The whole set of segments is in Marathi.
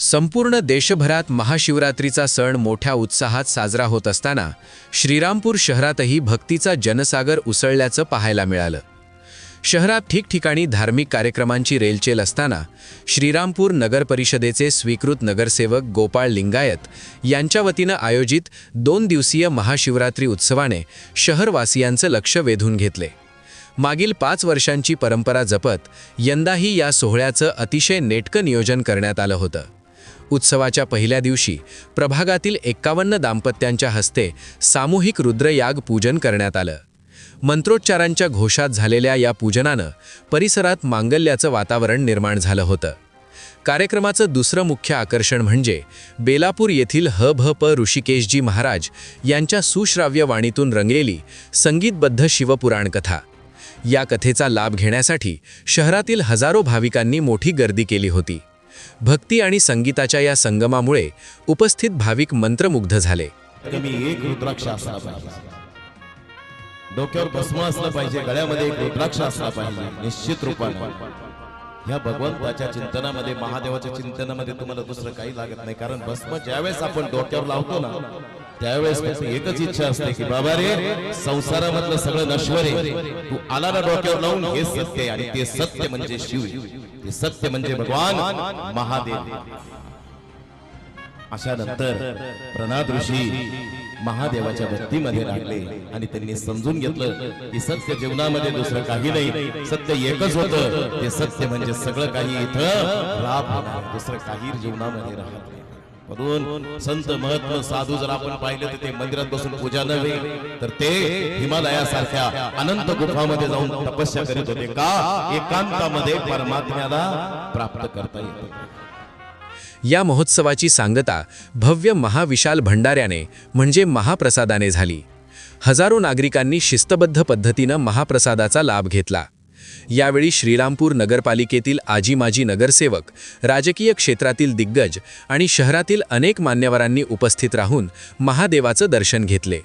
संपूर्ण देशभरात महाशिवरात्रीचा सण मोठ्या उत्साहात साजरा होत असताना श्रीरामपूर शहरातही भक्तीचा जनसागर उसळल्याचं पाहायला मिळालं. शहरात ठिकठिकाणी धार्मिक कार्यक्रमांची रेलचेल असताना श्रीरामपूर नगर परिषदेचे स्वीकृत नगरसेवक गोपाळ लिंगायत यांच्या वतीनं आयोजित दोन दिवसीय महाशिवरात्री उत्सवाने शहरवासियांचं लक्ष वेधून घेतले. मागील पाच वर्षांची परंपरा जपत यंदाही या सोहळ्याचं अतिशय नेटकं नियोजन करण्यात आलं होतं. उत्सवाच्या पहिल्या दिवशी प्रभागातील एक्कावन्न दाम्पत्यांच्या हस्ते सामूहिक रुद्रयाग पूजन करण्यात आलं. मंत्रोच्चारांच्या घोषात झालेल्या या पूजनानं परिसरात मांगल्याचं वातावरण निर्माण झालं होतं. कार्यक्रमाचं दुसरं मुख्य आकर्षण म्हणजे बेलापूर येथील ह भ प ऋषिकेशजी महाराज यांच्या सुश्राव्य वाणीतून रंगलेली संगीतबद्ध शिवपुराण कथा. या कथेचा लाभ घेण्यासाठी शहरातील हजारो भाविकांनी मोठी गर्दी केली होती. भक्ती आणि संगीताच्या या संगमामुळे उपस्थित भाविक मंत्रमुग्ध झाले. कमी एक रुद्राक्ष असला पाहिजे. डोक्यावर भस्म असलं पाहिजे गळ्यामध्ये एक रुद्राक्ष असला पाहिजे निश्चित रूपाने. ह्या भगवंताच्या चिंतनामध्ये महादेवाच्या चिंतनामध्ये तुम्हाला दुसरं काही लागत नाही. कारण भस्म ज्यावेळेस आपण डोक्यावर लावतो ना त्यावेळेस एकच इच्छा असते की बाबा रे संसारामधलं सगळं नश्वर आहे तू आला ना डोक्यावर लावून हे सत्य आणि ते सत्य म्हणजे शिव ते सत्य म्हणजे भगवान महादेव. अशा नंतर प्रणाद ऋषी महादेवाच्या भक्तीमध्ये लागले आणि त्यांनी समजून घेतलं की सत्य जीवनामध्ये दुसरं काही नाही. सत्य एकच होतं. ते सत्य म्हणजे सगळं काही इथं लाभ दुसरं काही जीवनामध्ये राहत नाही. म्हणून संत महत्त्व साधू जर आपण पाहिलं तर ते मंदिरात बसून पूजा नव्हे तर ते हिमालयासारख्या अनंत गुफामध्ये जाऊन तपस्या करीत होते का? एकांतामध्ये परमात्म्याला प्राप्त करता येते. या महोत्सवाची सांगता भव्य महाविशाल भंडाऱ्याने म्हणजे महाप्रसादाने झाली. हजारो नागरिकांनी शिस्तबद्ध पद्धतीनं महाप्रसादाचा लाभ घेतला. यावेळी श्रीरामपूर नगरपालिकेतील आजी माजी नगरसेवक राजकीय क्षेत्रातील दिग्गज आणि शहरातील अनेक मान्यवरांनी उपस्थित राहून महादेवाचं दर्शन घेतले.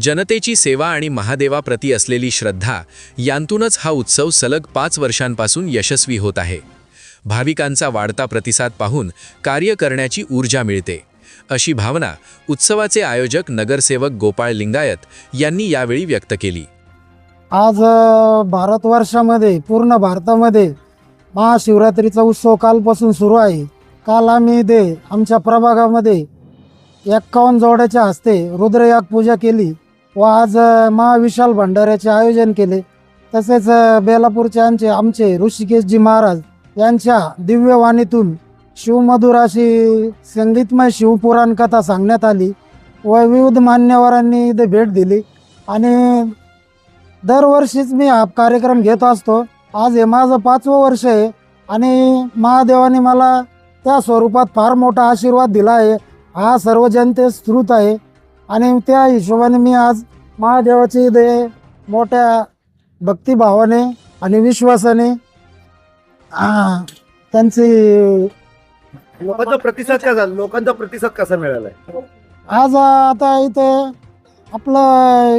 जनतेची सेवा आणि महादेवाप्रती असलेली श्रद्धा यांतूनच हा उत्सव सलग पाच वर्षांपासून यशस्वी होत आहे. भाविकांचा वाढता प्रतिसाद पाहून कार्य करण्याची ऊर्जा मिळते. अशी भावना उत्सवाचे आयोजक नगरसेवक गोपाळ लिंगायत यांनी यावेळी व्यक्त केली. आज भारतवर्षामध्ये पूर्ण भारतामध्ये महाशिवरात्रीचा उत्सव कालपासून सुरू आहे. काल आम्ही दे आमच्या प्रभागामध्ये एक्कावन्न जोड्याच्या हस्ते रुद्रयाग पूजा केली व आज महाविशाल भंडाऱ्याचे आयोजन केले. तसेच बेलापूरचे आमचे आमचे ऋषिकेशजी महाराज यांच्या दिव्यवाणीतून शिवमधुराशी शिवमधुर अशी संगीतमय शिवपुराण कथा सांगण्यात आली. व विविध मान्यवरांनी इथे भेट दिली. आणि दरवर्षीच मी हा कार्यक्रम घेत असतो. आज हे माझं पाचवं वर्ष आहे. आणि महादेवाने मला त्या स्वरूपात फार मोठा आशीर्वाद दिला आहे. हा सर्व जनते श्रुत आहे. आणि त्या हिशोबाने मी आज महादेवाची इथे मोठ्या भक्तिभावाने आणि विश्वासाने आ, त्यांची लोकांचा प्रतिसाद काय झाला लोकांचा प्रतिसाद कसा मिळालाय? आज आता इथे आपलं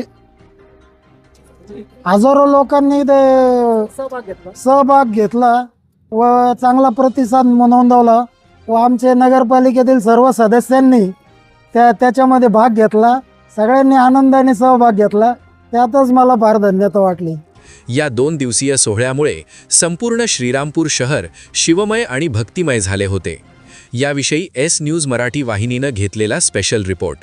हजारो लोकांनी इथे सहभाग घेतला. सहभाग घेतला व चांगला प्रतिसाद नोंदवला व आमचे नगरपालिकेतील सर्व सदस्यांनी त्या त्याच्यामध्ये भाग घेतला. सगळ्यांनी आनंदाने सहभाग घेतला. त्यातच मला फार धन्यता वाटली. या दोन दिवसीय सोहळ्यामुळे संपूर्ण श्रीरामपूर शहर शिवमय आणि भक्तिमय झाले होते. याविषयी एस न्यूज मराठी वाहिनीनं घेतलेला स्पेशल रिपोर्ट.